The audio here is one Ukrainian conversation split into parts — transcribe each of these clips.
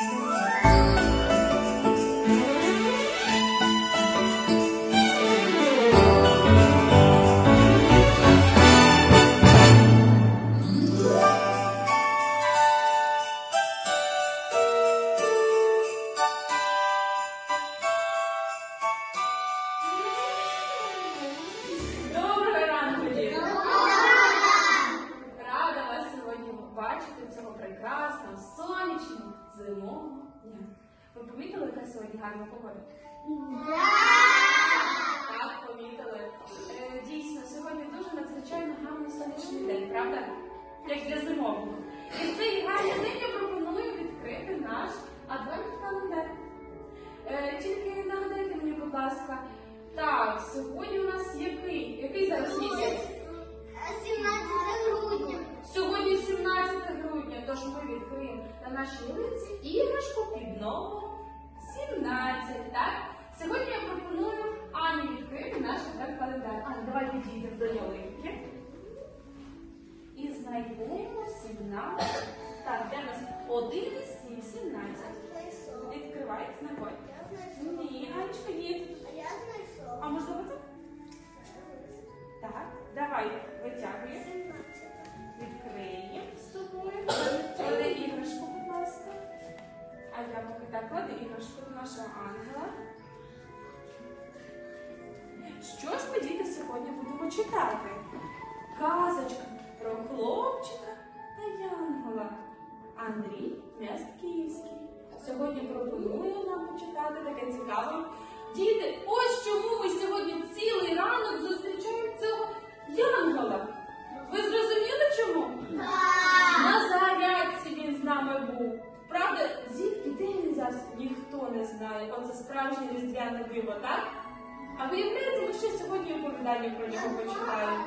Música гарна? Так, помітили. Е, Дійсно, сьогодні дуже надзвичайно гарний сонячний день, правда? Як для зимового. І в цей гарний день я пропоную відкрити наш адвентний календар. Е, Тільки нагадайте мені, будь ласка, так, сьогодні у нас який? Який зараз місяць? 17 грудня. Сьогодні 17 грудня, тож ми відкриємо на нашій вулиці іграшку під 17, так? Сьогодні я пропоную Ані відкрити наш календар. Аня, давай підійдемо до ялинки. І знайдемо 17. Так, де у нас 1 і 7, 17. Відкривай, знаходь. Ні, Анечка, є. А. А можливо це? Так, давай витягуємо. Відкриємо з тобою. А я поки так клади іграшку до нашого ангела. Що ж ми діти сьогодні будемо читати? Казочка про хлопчика та янгола. Андрій Мястківський. Сьогодні пропоную нам почитати таке цікаве. Діти, ось чому Виявляється, ми ще сьогодні оповідання про нього почитаємо.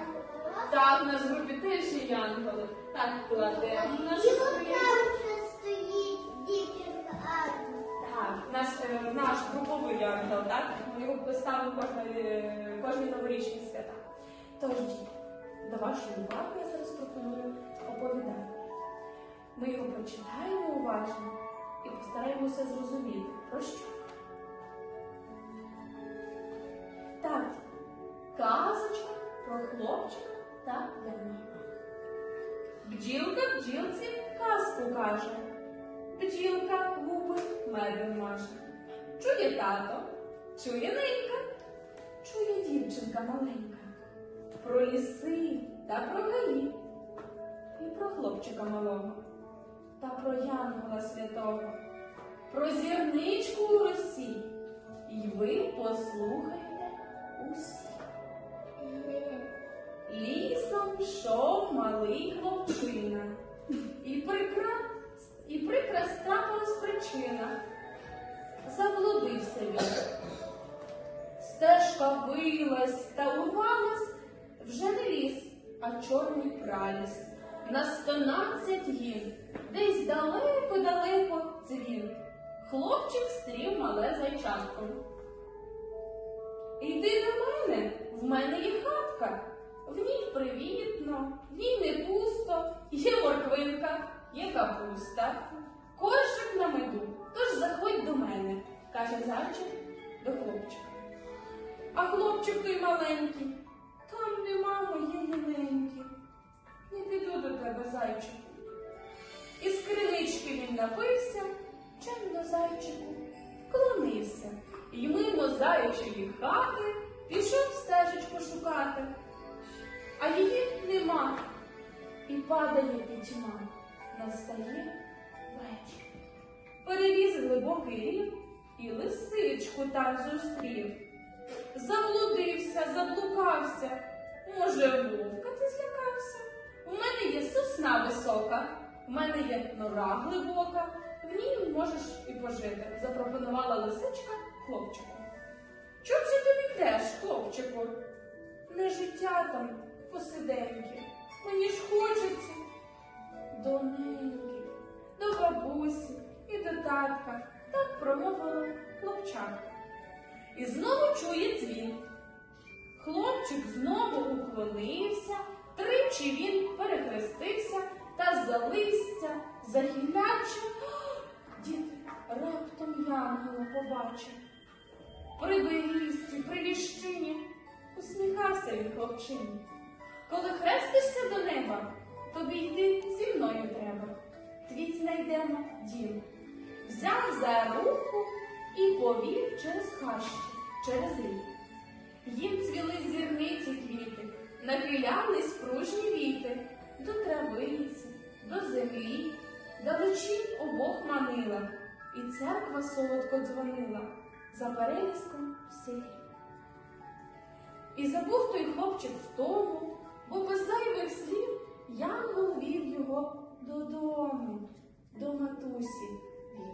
Так, у нас в групі теж є янголи. Так, кладемо нашу І там ще стоїть дівчинка Анна. Так, наш, е, наш груповий ангел, так? Ми його поставимо кожної, кожні новорічні свята. Тож, до вашої уваги я зараз пропоную оповідання. Ми його прочитаємо уважно і постараємося зрозуміти, про що. Бджілка бджілці казку каже. Бджілка губи медом маже. Чує тато, чує ненька, чує дівчинка маленька. Про ліси та про гаї, і про хлопчика малого, та про янгола святого, про зірничку у росі. І ви послухайте усі. Лісом йшов малий хлопчина, і прикра, і прикра трапилась причина. Заблудився він. Стежка вилась та урвалась вже не ліс, а чорний праліс. На стонадцять гін, десь далеко-далеко дзвін. Хлопчик стрів мале зайчатко. Йди до мене, в мене є хатка. В ній привітно, в ній не пусто, є морквинка, є капуста. Коршик на меду, тож заходь до мене, каже зайчик до хлопчика. А хлопчик той маленький, там нема моєї неньки. Не піду до тебе, зайчику. Із кринички він напився, чим до зайчику клонився. І мимо заячої хати пішов стежечку шукати. А її нема. І падає пітьма. Настає вечір. Переліз глибокий рів і лисичку там зустрів. Заблудився, заблукався. Може, вовка ти злякався? У мене є сосна висока, у мене є нора глибока, в ній можеш і пожити, запропонувала лисичка хлопчику. Чом же ти йдеш, хлопчику? Не життя там посиденьки. Мені ж хочеться до неньки, до бабусі і до татка. Так промовила хлопчатка. І знову чує дзвін. Хлопчик знову уклонився, тричі він перехрестився та за листя, за гілляча. Діти, янгола побачив. При берізці, при віщині усміхався він хлопчині. Коли хрестишся до неба, тобі йти зі мною треба. Твій знайдемо дім. Взяв за руку і повів через хащі, через рік. Їм цвіли зірниці квіти, нахилялись пружні віти до травиці, до землі, далечі обох манила, і церква солодко дзвонила за переліском в селі. І забув той хлопчик втому, бо без зайвих слів янгол вів його додому, до матусі вів.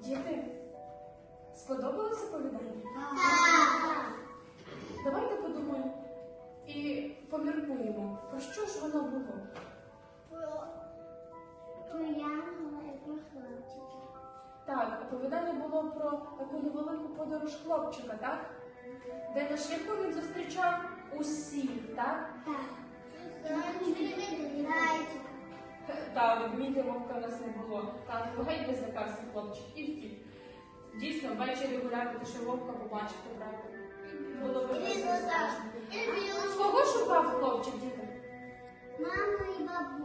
Діти, сподобалося повідання? Так. Давайте подумаємо і поміркуємо, про що ж воно було. Про, про янгола і про хлопчика. Так, оповідання було про таку невелику подорож хлопчика, так? Де на шляху він зустрічав усіх, так? Так. Так, ведмідя вовка в нас не було. Так, геть без заказу хлопчик і втік. Дійсно, ввечері гуляти, що вовка побачити, правда? Було би страшно. Кого шукав хлопчик, діти? Мама і бабу.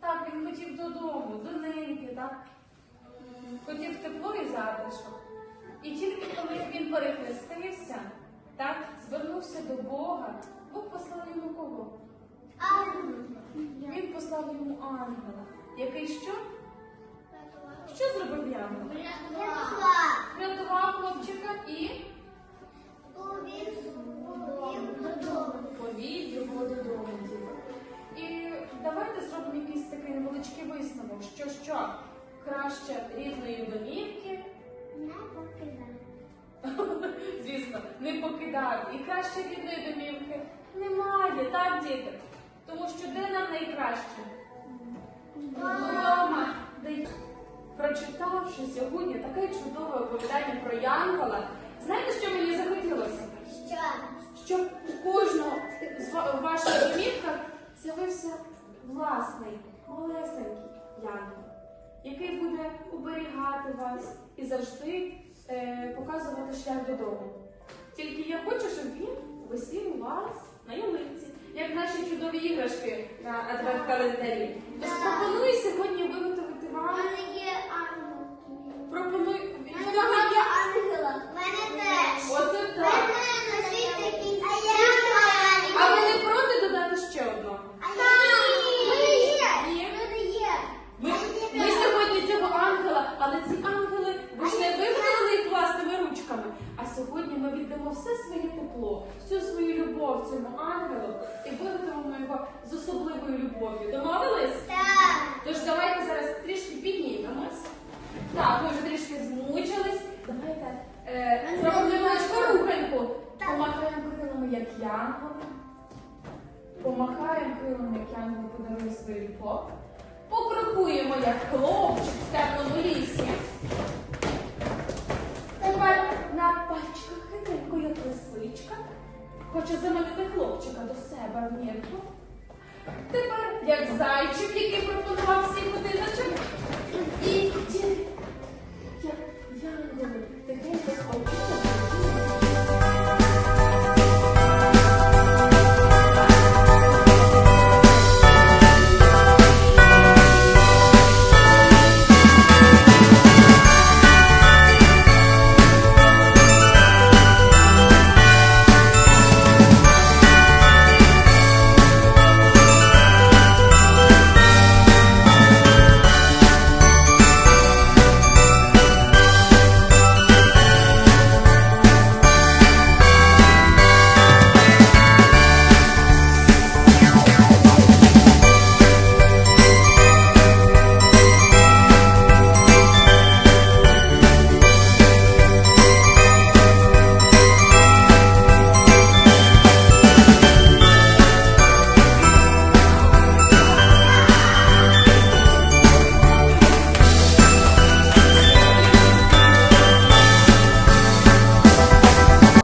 Так, він хотів додому, до неньки, так? Хотів тепло і затишок. І тільки коли він перехрестився, так, звернувся до Бога, Бог послав йому кого? Ангел. Він послав йому ангела, який що? Що зробив янгол? Врятував. Врятував хлопчика і Повів додому. повів його додому. І давайте зробимо якийсь такий невеличкий висновок, що що краще рідної домівки Не покидай. Не покидати. І краще рідної домівки немає, так, діти? Тому що де нам найкраще? Вдома. Прочитавши сьогодні таке чудове оповідання про Янгола, знаєте, що мені захотілося? Що? Щоб у кожного з ваших домівках з'явився власний, малесенький янгол, який буде оберігати вас і завжди е, показувати шлях додому. Тільки я хочу, щоб він висів у вас на ялинці, як наші чудові іграшки на адвент-календарі. Тож пропоную сьогодні виготовити У вам. мене є ангел. Пропоную. У в мене нього є- ангела. У мене теж. Оце У так. всю свою любов цьому ангелу і виготовимо його з особливою любов'ю. Домовились? Так. Тож давайте зараз трішки піднімемось. Так, ми вже трішки змучились. Давайте е, зробимо невеличку. Помахаємо крилами, як янгол. Помахаємо крилами, як янгол, подаруємо свою любов. Покрокуємо, як хлопчик в темному лісі. Хоче заманити хлопчика до себе в нірку. Тепер, як зайчик, який пропонував всім будиночок, і як янголи тихенько спокійно.